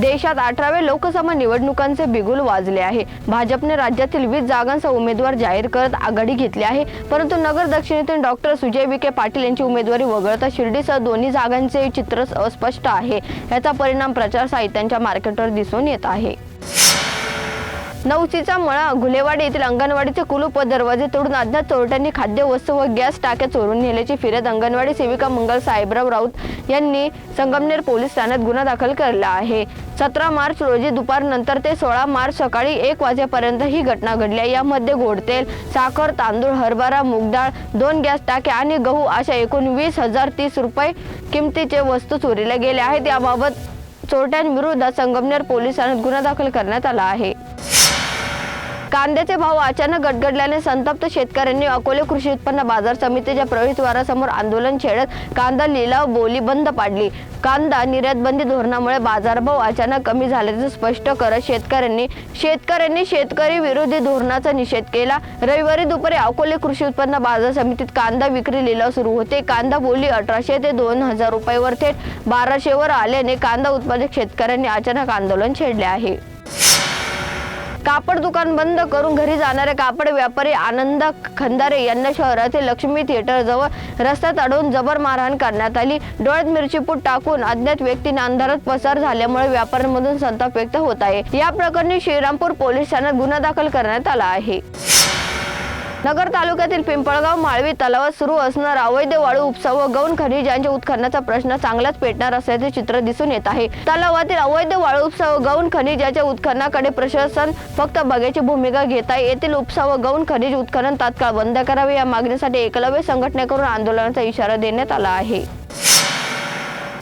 देशात अठराव्या लोकसभा निवडणुकांचे बिगुल वाजले आहे. भाजपने राज्यातील वीस जागांचा उमेदवार जाहीर करत आघाडी घेतली आहे. परंतु नगर दक्षिणेतून डॉक्टर सुजय विखे पाटील यांची उमेदवारी वगळता शिर्डीसह दोन्ही जागांचे चित्र अस्पष्ट आहे. याचा परिणाम प्रचार साहित्यांच्या मार्केटवर दिसून येत आहे. नवसीचा मळा घुलेवाडी येथील अंगणवाडीचे कुलूप व दरवाजे तोडून अज्ञात चोरट्यांनी खाद्यवस्तू व गॅस टाक्या चोरून नेल्याची फिर्याद अंगणवाडी सेविका मंगल साहेबराव राऊत यांनी संगमनेर पोलीस ठाण्यात गुन्हा दाखल केला आहे. सतरा मार्च रोजी दुपारनंतर ते सोळा मार्च सकाळी एक वाजेपर्यंत ही घटना घडली. आहे यामध्ये गोडतेल साखर तांदूळ हरभरा मूगडाळ दोन गॅस टाक्या आणि गहू अशा एकूण वीस हजार तीस रुपये किमतीचे वस्तू चोरीला गेल्या आहेत. याबाबत चोरट्यांविरुद्ध संगमनेर पोलिसांनी गुन्हा दाखल करण्यात आला आहे. कांद्याचे भाव अचानक गडगडल्याने संतप्त शेतकऱ्यांनी अकोले कृषी उत्पन्न बाजार समितीच्या प्रवेशद्वारासमोर आंदोलन छेडत कांदा लिलाव बोली बंद पाडली. कांदा निर्यात बंदी धोरणामुळे बाजारभाव अचानक कमी झाल्याचं स्पष्ट करत शेतकऱ्यांनी शेतकऱ्यांनी शेतकरी विरोधी धोरणाचा निषेध केला. रविवारी दुपारी अकोले कृषी उत्पन्न बाजार समितीत कांदा विक्री लिलाव सुरू होते. कांदा बोली अठराशे ते दोन हजार रुपयावर थेट बाराशेवर आल्याने कांदा उत्पादक शेतकऱ्यांनी अचानक आंदोलन छेडले आहे. कापड दुकान बंद करून घरी जाणारे कापड व्यापारी आनंद खंदारे यांना शहरातील लक्ष्मी थिएटर जवळ रस्त्यात अडवून जबर मारहाण करण्यात आली. डोळ्यात मिरचीपूट टाकून अज्ञात व्यक्तीने अंधारात पसार झाल्यामुळे व्यापाऱ्यांमधून संताप व्यक्त होत आहे. या प्रकरणी श्रीरामपूर पोलीस ठाण्यात गुन्हा दाखल करण्यात आला आहे. नगर तालुक्यातील पिंपळगाव माळवी तलावात सुरू असणारा अवैध वाळू उपसा व गौण खनिजांच्या उत्खननाचा प्रश्न चांगलाच पेटणार असल्याचे चित्र दिसून येत आहे. तलावातील अवैध वाळू उपसा व गौण खनिजाच्या उत्खननाकडे प्रशासन फक्त बघ्याची भूमिका घेत आहे येथील उपसा व गौण खनिज उत्खनन तात्काळ बंद करावे या मागणीसाठी एकलव्य संघटनेकडून आंदोलनाचा इशारा देण्यात आला आहे.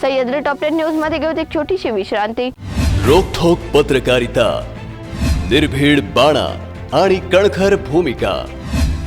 सह्याद्री टॉप टेन न्यूजमध्ये घेऊ एक छोटीशी विश्रांती. रोखोक पत्रकारिता निर्भीड बाणा आणि कणखर भूमिका.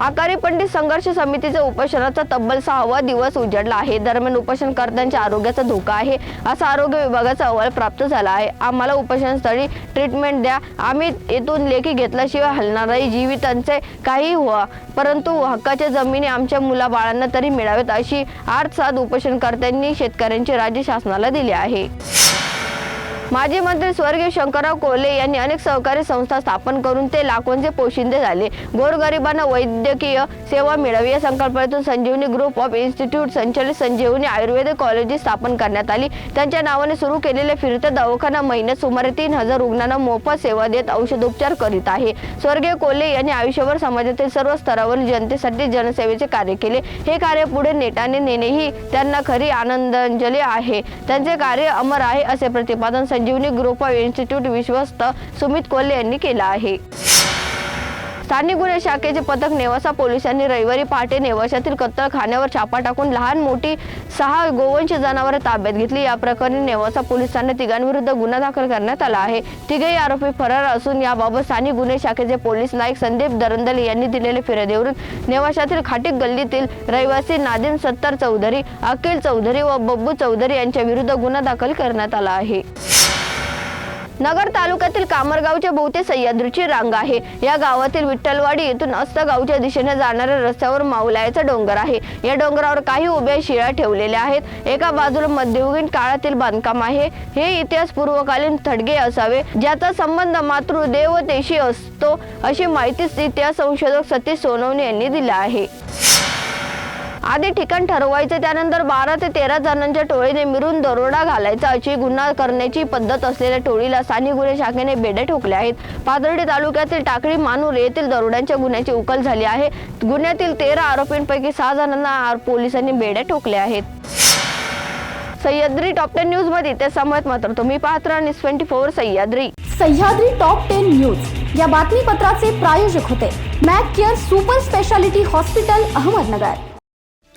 आकारी पंडित संघर्ष समितीच्या उपोषणाचा तब्बल सहावा दिवस उजडला आहे. दरम्यान उपोषणकर्त्यांच्या आरोग्याचा धोका आहे असा आरोग्य विभागाचा अहवाल प्राप्त झाला आहे. आम्हाला उपोषणस्थळी ट्रीटमेंट द्या. आम्ही येथून लेखी घेतल्याशिवाय हलणार नाही. जीवितांचे काही व्हा परंतु हक्काच्या जमिनी आमच्या मुलाबाळांना तरी मिळावेत अशी आठ सात उपोषणकर्त्यांनी शेतकऱ्यांची राज्य शासनाला दिली आहे. माजी मंत्री स्वर्गीय शंकरराव कोल्हे यांनी अनेक सहकारी संस्था स्थापन करून ते लाखोंचे पोशिंदे झाले. गोरगरिबांना वैद्यकीय सेवा मिळावी या संकल्पनेतून संजीवनी ग्रुप ऑफ इन्स्टिट्यूट संचालित संजीवनी आयुर्वेदिक कॉलेज स्थापन करण्यात आली. त्यांच्या नावाने सुरू केलेले फिरते दवाखाना महिन्यात सुमारे तीन हजार रुग्णांना मोफत सेवा देत औषधोपचार करीत आहे. स्वर्गीय कोल्हे यांनी आयुष्यभर समाजातील सर्व स्तरावरील जनतेसाठी जनसेवेचे कार्य केले. हे कार्य पुढे नेटाने नेणे ही त्यांना खरी आनंदांजली आहे. त्यांचे कार्य अमर आहे असे प्रतिपादन संजीवनी ग्रुप ऑफ इन्स्टिट्यूट विश्वस्त सुमित कोल्हे यांनी केला आहे. स्थानिक गुन्हे शाखेचे पथक नेवासा पोलिसांनी रविवारी पहाटे नेवाशातील कत्तलखान्यावर छापा टाकून लहान मोठी सहा गोवंश जनावरे ताब्यात घेतली. या प्रकरणी नेवासा पोलिसांनी तिघांविरुद्ध गुन्हा दाखल करण्यात आला आहे. तिघेही आरोपी फरार असून याबाबत स्थानिक गुन्हे शाखेचे पोलीस नाईक संदीप दरंदल यांनी दिलेले फिर्यादीवरून नेवाशातील खाटीक गल्लीतील रहिवासी नादिम सत्तार चौधरी अखिल चौधरी व बब्बू चौधरी यांच्या विरुद्ध गुन्हा दाखल करण्यात आला आहे. नगर तालुक्यातील कामरगावच्या बहुते सह्याद्रीची रांग आहे. या गावातील विठ्ठलवाडी येथून अस्त गावच्या दिशेने जाणाऱ्या रस्त्यावर माऊलायाचा डोंगर आहे. या डोंगरावर काही उभ्या शिळा ठेवलेल्या आहेत. एका बाजूला मध्ययुगीन काळातील बांधकाम आहे. हे इतिहास पूर्वकालीन थडगे असावे ज्याचा संबंध मातृदेवतेशी असतो अशी माहिती इतिहास संशोधक सतीश सोनवणे यांनी दिला आहे. आधी ठिकाण ठरवायचे त्यानंतर बारा ते तेरा जणांच्या टोळीने मिळून दरोडा घालायचा. अशी गुन्हा करण्याची पद्धत असलेल्या टोळीला स्थानिक गुन्हे शाखेने बेड्या ठोकल्या आहेत. पाथर्डी तालुक्यातील टाकळी मानूर येथील दरोड्यांच्या गुन्ह्याची उकल झाली आहे. गुन्ह्यातील तेरा आरोपींपैकी सहा जणांना पोलिसांनी बेड्या ठोकल्या आहेत. सह्याद्री टॉप टेन न्यूजमध्ये ते समयत मात्र. तुम्ही पाहत राहा twenty four Sahyadri. Sahyadri top ten news. या बातमीपत्राचे प्रायोजक होते. Mac Care super speciality hospital Ahmednagar.